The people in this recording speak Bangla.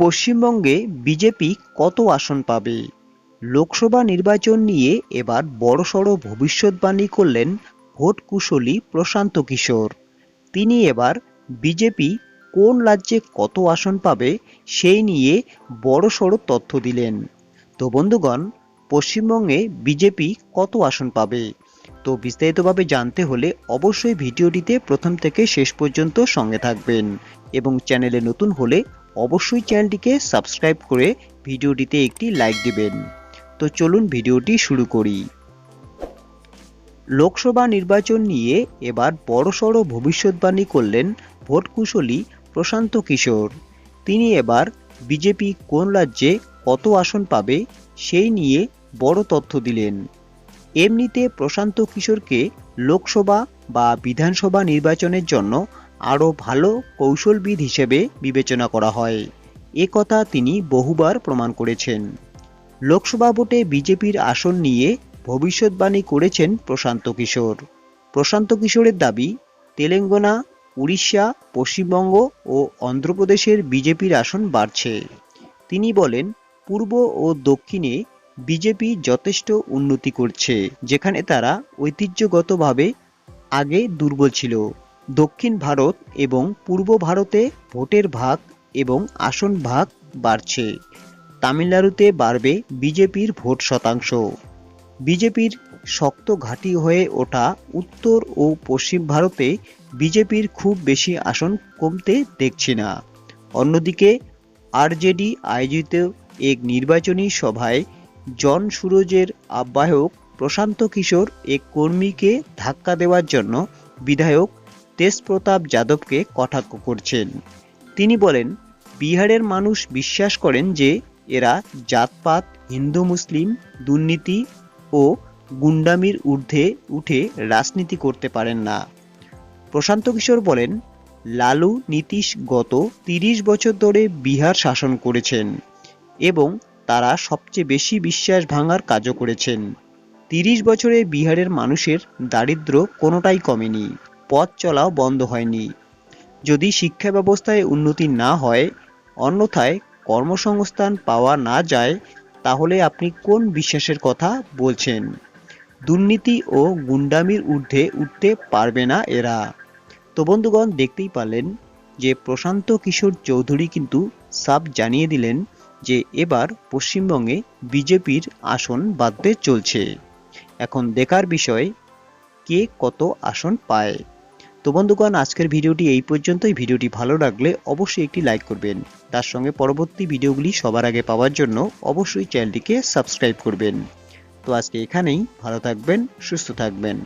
পশ্চিমবঙ্গে বিজেপি কত আসন পাবে? লোকসভা নির্বাচন নিয়ে এবার বড়সড় ভবিষ্যৎবাণী করলেন ভোট কুশলী প্রশান্ত কিশোর। তিনি এবার বিজেপি কোন রাজ্যে কত আসন পাবে সেই নিয়ে বড়সড় তথ্য দিলেন। তো বন্ধুগণ, পশ্চিমবঙ্গে বিজেপি কত আসন পাবে? তো বিস্তারিতভাবে জানতে হলে অবশ্যই ভিডিওটিতে প্রথম থেকে শেষ পর্যন্ত সঙ্গে থাকবেন এবং চ্যানেলে নতুন হলে অবশ্যই চ্যানেলটিকে সাবস্ক্রাইব করে ভিডিওটিতে একটি লাইক দিবেন। তো চলুন ভিডিওটি শুরু করি। লোকসভা নির্বাচন নিয়ে এবার বড়সড় ভবিষ্যৎবাণী করলেন ভোট কুশলী প্রশান্ত কিশোর। তিনি এবার বিজেপি কোন রাজ্যে কত আসন পাবে সেই নিয়ে বড় তথ্য দিলেন। এমনিতে প্রশান্ত কিশোরকে লোকসভা বা বিধানসভা নির্বাচনের জন্য আরও ভালো কৌশলবিদ হিসেবে বিবেচনা করা হয়। এ কথা তিনি বহুবার প্রমাণ করেছেন। লোকসভা ভোটে বিজেপির আসন নিয়ে ভবিষ্যৎবাণী করেছেন প্রশান্ত কিশোর। প্রশান্ত কিশোরের দাবি, তেলেঙ্গানা, উড়িষ্যা, পশ্চিমবঙ্গ ও অন্ধ্রপ্রদেশের বিজেপির আসন বাড়ছে। তিনি বলেন, পূর্ব ও দক্ষিণে বিজেপি যথেষ্ট উন্নতি করছে, যেখানে তারা ঐতিহ্যগতভাবে আগে দুর্বল ছিল। দক্ষিণ ভারত এবং পূর্ব ভারতে ভোটের ভাগ এবং আসন ভাগ বাড়ছে। তামিলনাড়ুতে বাড়বে বিজেপির ভোট শতাংশ। বিজেপির শক্ত ঘাঁটি হয়ে ওঠা উত্তর ও পশ্চিম ভারতে বিজেপির খুব বেশি আসন কমতে দেখছি না। অন্যদিকে আরজেডি আয়োজিত এক নির্বাচনী সভায় জন সুরজের আহ্বায়ক প্রশান্ত কিশোর এক কর্মীকে ধাক্কা দেওয়ার জন্য বিধায়ক তেজপ্রতাপ যাদবকে কটাক্ষ করছেন। তিনি বলেন, বিহারের মানুষ বিশ্বাস করেন যে এরা জাতপাত, হিন্দু, মুসলিম, দুর্নীতি ও গুন্ডামির ঊর্ধ্বে উঠে রাজনীতি করতে পারেন না। প্রশান্ত কিশোর বলেন, লালু নীতিশ গত তিরিশ বছর ধরে বিহার শাসন করেছেন এবং তারা সবচেয়ে বেশি বিশ্বাস ভাঙার কাজও করেছেন। তিরিশ বছরে বিহারের মানুষের দারিদ্র কোনোটাই কমেনি। পথ চলাও বন্ধ হয়নি। যদি শিক্ষা ব্যবস্থায় উন্নতি না হয়, অন্যথায় কর্মসংস্থান পাওয়া না যায়, তাহলে আপনি কোন বিশ্বাসের কথা বলছেন? দুর্নীতি ও গুন্ডামির ঊর্ধ্বে উঠতে পারবে না এরা। তো বন্ধুগণ, দেখতেই পারলেন যে প্রশান্ত কিশোর চৌধুরী কিন্তু সাব জানিয়ে দিলেন যে এবার পশ্চিমবঙ্গে বিজেপির আসন বাড়তে চলছে। এখন দেখার বিষয়, কে কত আসন পায়? তো বন্ধুগণ, আজকের ভিডিওটি এই পর্যন্তই। ভিডিওটি ভালো লাগলে অবশ্যই একটি লাইক করবেন। তার সঙ্গে পরবর্তী ভিডিওগুলি সবার আগে পাওয়ার জন্য অবশ্যই চ্যানেলটিকে সাবস্ক্রাইব করবেন। তো আজকে এখানেই, ভালো থাকবেন, সুস্থ থাকবেন।